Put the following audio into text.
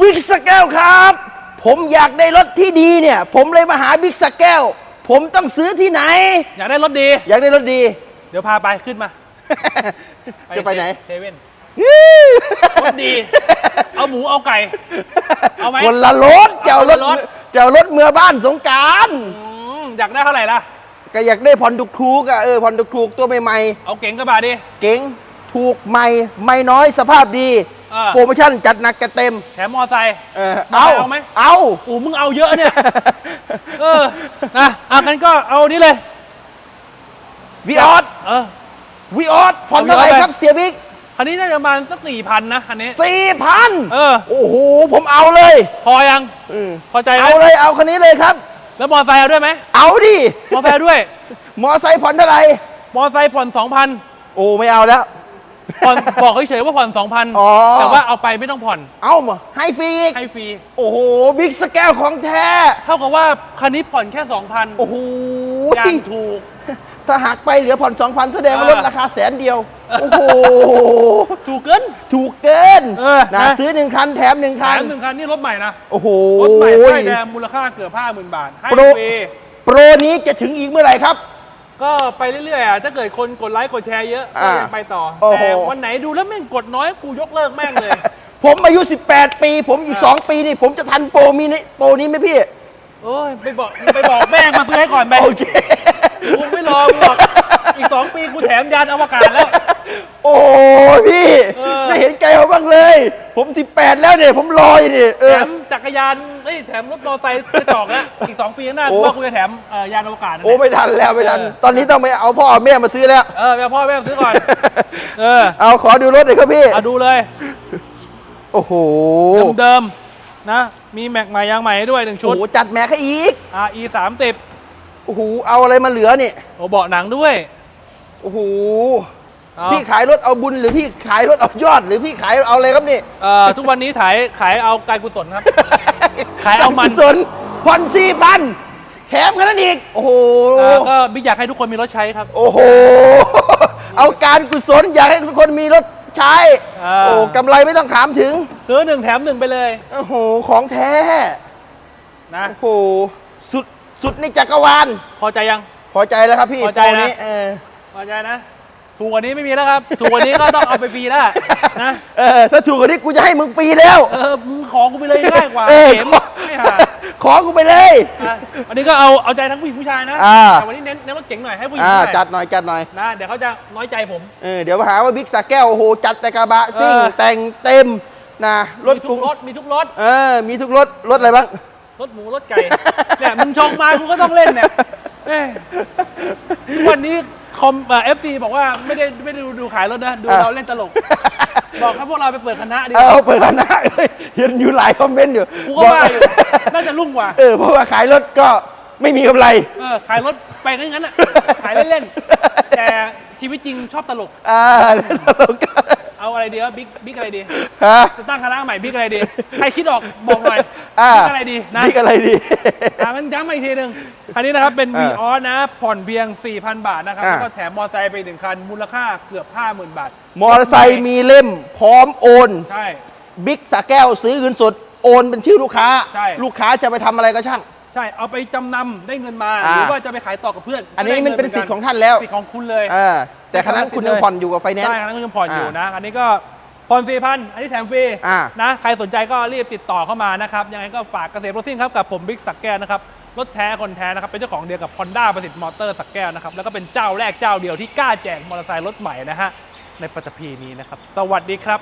บิ๊กสแกลครับ ผมอยากได้รถที่ดีเนี่ย ผมเลยมาหาบิ๊กสแกลผมต้องซื้อที่ไหน อยากได้รถดี อยากได้รถดี เดี๋ยวพาไปขึ้นมา จะไปไหน เซเว่นรถดี เอาหมูเอาไก่ เอาไหมคนละรถเจ้ารถคนละรถเจ้ารถเมื่อบ้านสงกรารอืมอยากได้เท่าไหร่ล่ะ ก็อยากได้ผ่อนถูกๆอะเออผ่อนถูกๆตัวใหม่เอาเก๋งกระบะดิๆเก๋งถูกใหม่ ไม่น้อยสภาพดี อ่า โปรโมชั่นจัดหนักจัดเต็ม แถมมอไซค์ เออเอาเอาเอาไหม เอาโอ้มึงเอาเยอะเนี่ย เออ นะอะกันก็เอานี้เลย วีออสเออ วีออสผ่อนเท่าไหร่เอาเยอะไปครับเสียบิ๊กคันนี้น่าจะประมาณสักสี่พันนะคันนี้ สี่พันเออ โอ้โห ผมเอาเลยพอยัง อืมพอใจไหมเอาเลยเอาคันนี้เลยครับ แล้วมอไซค์เอาด้วยไหมเอาดิ มอไซค์เอาด้วย มอไซค์ผ่อนเท่าไหร่ มอไซค์ผ่อนสองพันโอ้ไม่เอาแล้ว ผ่อนบอกเฉยๆว่าผ่อนสองพันอ๋อ แต่ว่าเอาไปไม่ต้องผ่อนเอามาให้ฟรีอีกให้ฟรี โอ้โหบิ๊กสแกลของแท้ เท่ากับว่าคันนี้ผ่อนแค่สองพันโอ้โหอย่างถูก ถ้าหักไปเหลือผ่อน2,000แสดงว่าเอลอดราคาแสนเดียว โอ้โห ถูกเกิน ถูกเกินเออนะนะ ซื้อหนึ่งคันแถมหนึ่งแถคันมหนึ่งคันนี่รถใหม่นะ โอ้โห รถใหม่ป้ายแดงมูลค่าเกือบห้าหมื่นบาท ให้โปร ฟรี โปรนี้จะถึงอีกเมื่อไหร่ครับ ก็ไปเรื่อยๆอะถ้าเกิดคนกดไลค์กดแชร์เยอะก็อ่ายังไปต่อ โอ้โห แต่วันไหนดูแล้วแม่งกดน้อยกูยกเลิกแม่งเลย ผมอายุ 18 ปี ผมอีกอ่า2ปีนี่ผมจะทันโปรมีนี้โปรนี้ไหมพี่ โอ้ยไปบอกไปบอกแม่งมาซื้อให้ก่อนไปโอเค กูไม่รอมึงหรอกอีกสองปีกูแถมยานอวกาศแล้ว โอ้ยพี่ เออ บ้างเลย ผม18แล้วเนี่ยผมรออยู่นี่เอแถอ มจักรยานเอ้ยแถมรถมอเตอร์ไซค์กระจอกแล้ว อีกสองปีข้างหน้าโอ้กูว่ากูจะแถมเอ่อยานอวกาศนั่นแหโอ้ละ ไม่ทันแล้วไม่ทัน เออ ตอนนี้ต้องไปเอาพ่อเอาแม่มาซื้อแล้ว เออไปเอาพ่อแม่มาซื้อก่อน เออเอาขอดูรถหน่อยครับพี่ เอาดูเลยโอ้โหเดิมๆนะ มีแม็กใหม่ยางใหม่ให้ด้วยหนึ่งชุโอ้ดโหจัดแม็กให้อีก RE สามสิบโอ้โหเอาอะไรมาเหลือนี่ โอ้เบาะหนังด้วย โอ้โหเอา พี่ขายรถเอาบุญหรือพี่ขายรถเอายอด หรือพี่ขายเอาอะไรครับนี่เอ่อทุกวันนี้ขายขายเอาการกุศลครับ ขายเอามัน สนผ่อนสี่พันแถมกันนั้นอีก โอ้โห เอ่อก็บิ๊กอยากให้ทุกคนมีรถใช้ครับ โอ้โห เอาการกุศลอยากให้ทุกคนมีรถใช้ อ่า โอ้กำไรไม่ต้องถามถึง ซื้อหนึ่งแถมหนึ่งไปเลยโอ้โห ของแท้ นะ โอ้โห สุด สุดในจักรวาล พอใจยัง พอใจแล้วครับพี่พอใจนะ ตัวเออ พอใจนะ ถูกกว่านี้ไม่มีแล้วครับ ถูกกว่านี้ก็ต้องเอาไปฟรีแล้วนะ เออถ้าถูกกว่านี้กูจะให้มึงฟรีแล้ว เออมึงของกูไปเลยง่ายกว่าเออเข็มขอไม่หาขอกูไปเลยอะวันนี้ก็เอาเอาใจทั้งผู้หญิงผู้ชายนะอ่า แต่วันนี้เน้นเน้นรถเก๋งหน่อยให้ผู้หญิงอ่าหน่อยจัดหน่อยจัดหน่อย นะเดี๋ยวเขาจะน้อยใจผม เออเดี๋ยวมาหาว่าบิ๊กสาแก้วโอ้โหจัดแต่กระบะซิ่งเออ แต่งเต็มนะรถมีทุกรถมีทุกรถ เออมีทุกรถรถอะไรบ้าง รถหมูรถไก่ เนี่ยมึงชงมากูก็ต้องเล่นเนี่ยเอ้ยวันนี้ คอมเอฟซีบอกว่าไม่ได้ไม่ได้ดูดูขายรถนะ ดูอะเราเล่นตลก บอกให้พวกเราไปเปิดคณะดีกเอว่าอเปิดคณะเลยเห็นอยู่หลายคอมเมนต์อยู่กูก็ว่าอยู่น่าจะรุ่งกว่า เออเพราะว่าขายรถก็ไม่มีกำไร เออขายรถไปงั้นๆอะขายเล่นๆแต่ชีวิตจริงชอบตลก อ่าเอา อะไรดีวะบิ๊กบิ๊กอะไรดีฮะจะตั้งคณะใหม่บิ๊กอะไรดี ใครคิดออกบอกหน่อยอ่าบิ๊กอะไรดีนะบิ๊กอะไรดีอ่ามันย้ำมาอีกทีหนึ่งคันนี้นะครับเป็นอ่าวีออสนะ ผ่อนเพียง 4,000 บาทนะครับอ่าแล้วก็แถมมอเตอร์ไซค์ไปหนึ่งคัน มูลค่าเกือบ 50,000 บาท มอเตอร์ไซค์มีเล่มพร้อมโอน ใช่ บิ๊กสาแก้วซื้อเงินสดโอนเป็นชื่อลูกค้าใช่ลูกค้าจะไปทำอะไรก็ช่าง ใช่เอาไปจำนำได้เงินมา อ่า หรือว่าจะไปขายต่อกับเพื่อนอันนี้ก็ได้มันเป็นงิสิทธิ์ของท่านแล้วสิทธิ์ของคุณเลย เออแต่คันนั้นคุณยังผ่อนอยู่กับไฟแนนซ์ ใช่คันนั้นคุณยังผ่อนอยู่อ่านนะ อันนี้ก็ผ่อนสี่พันอันนี้แถมฟรีอ่า นะ ใครสนใจก็รีบติดต่อเข้ามานะครับ ยังไงก็ฝากเกษตรโรซิ่งครับ กับผมบิ๊กสักแก้วนะครับ รถแท้คนแท้นะครับ เป็นเจ้าของเดียวกับ Honda ประสิทธิ์มอเตอร์สักแก้วนะครับ แล้วก็เป็นเจ้าแรกเจ้าเดียวที่กล้าแจกมอเตอร์ไซค์รถใหม่นะฮะ ในปัตตภีนี้นะครับ สวัสดีครับ